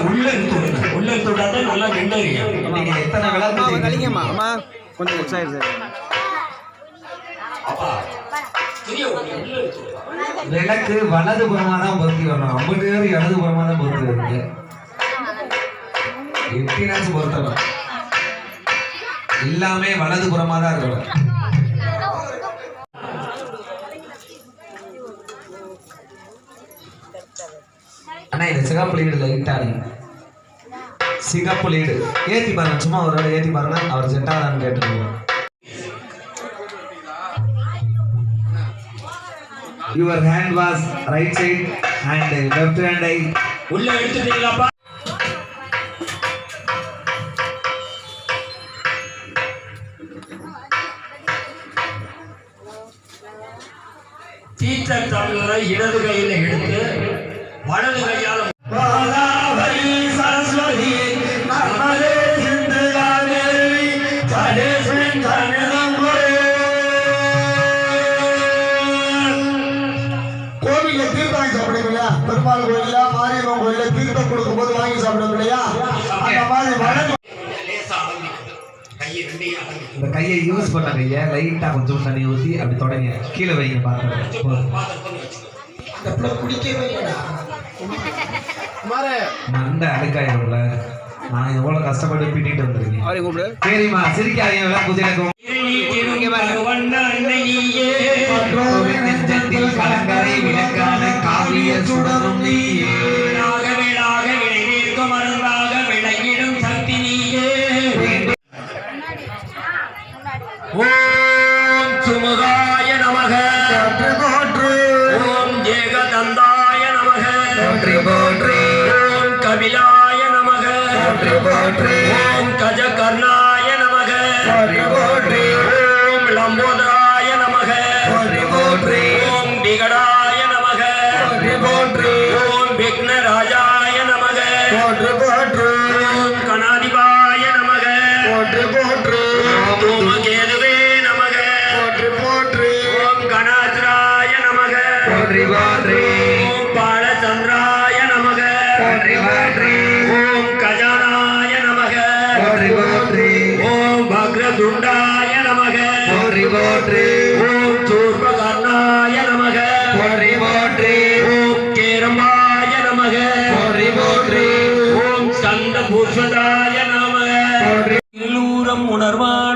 திரிய உள்ள எடுத்து உள்ள எடுத்து விட்டாதான் நல்லா வெண்டறியும் நீங்க எத்தனை செய்வீங்க? கழிங்கம்மா. அம்மா கொஞ்சம் அப்பா எடுத்து விடுங்க விளக்கு வலது புறமா தான் பொருத்தி வரணும். ஐம்பது பேர் இடது புறமா தான் பொருத்தி வருது எப்படினாச்சும் பொருத்தணும். எல்லாமே வலது புறமா தான் இருக்கணும். அண்ணா இந்த சிகப்பு லீடு லைட்டா நீங்க சிகப்பு லீடு ஏத்தி பாருங்க சும்மா ஒரு வேலை ஏத்தி பாருங்க அவர் set கேட்டுருக்கோம் your hand was right side and left hand ஐ உள்ள எடுத்துட்டீங்களாப்பா? தீர்த்த தமிழரை இடது கையில் எடுத்து வலது கையால கண்ணனம்புரே. கோவில்ல தீர்த்தம் வாங்கி சாப்பிடுங்க இல்லையா பெருமாள் கோயில்ல மாரியம்மன் கோயில்ல தீர்த்தம் கொடுக்கும்போது வாங்கி சாப்பிடுங்க இல்லையா? அந்த மாதிரி அலம்பிக்கணும். இந்த கையை யூஸ் பண்ண கையை லைட்டா கொஞ்சம் தண்ணி ஊற்றி அப்படி தொடங்க. கீழே வைங்க பார்த்து பாத்திரத்துல வச்சுக்கணும். மண்டை அழுக்காயிரும்ல நான் எவ்வளவு கஷ்டப்பட்டு பின்னிட்டு வந்திருக்கேன். அவரையும் கூப்பிடு. சரிம்மா சிரிக்காதீங்க நெஞ்சத்தில் கலங்கரை விளக்கான காவிய சுடரும் நீயே. ஓம் போற்றி ஓம் ஸ்கந்த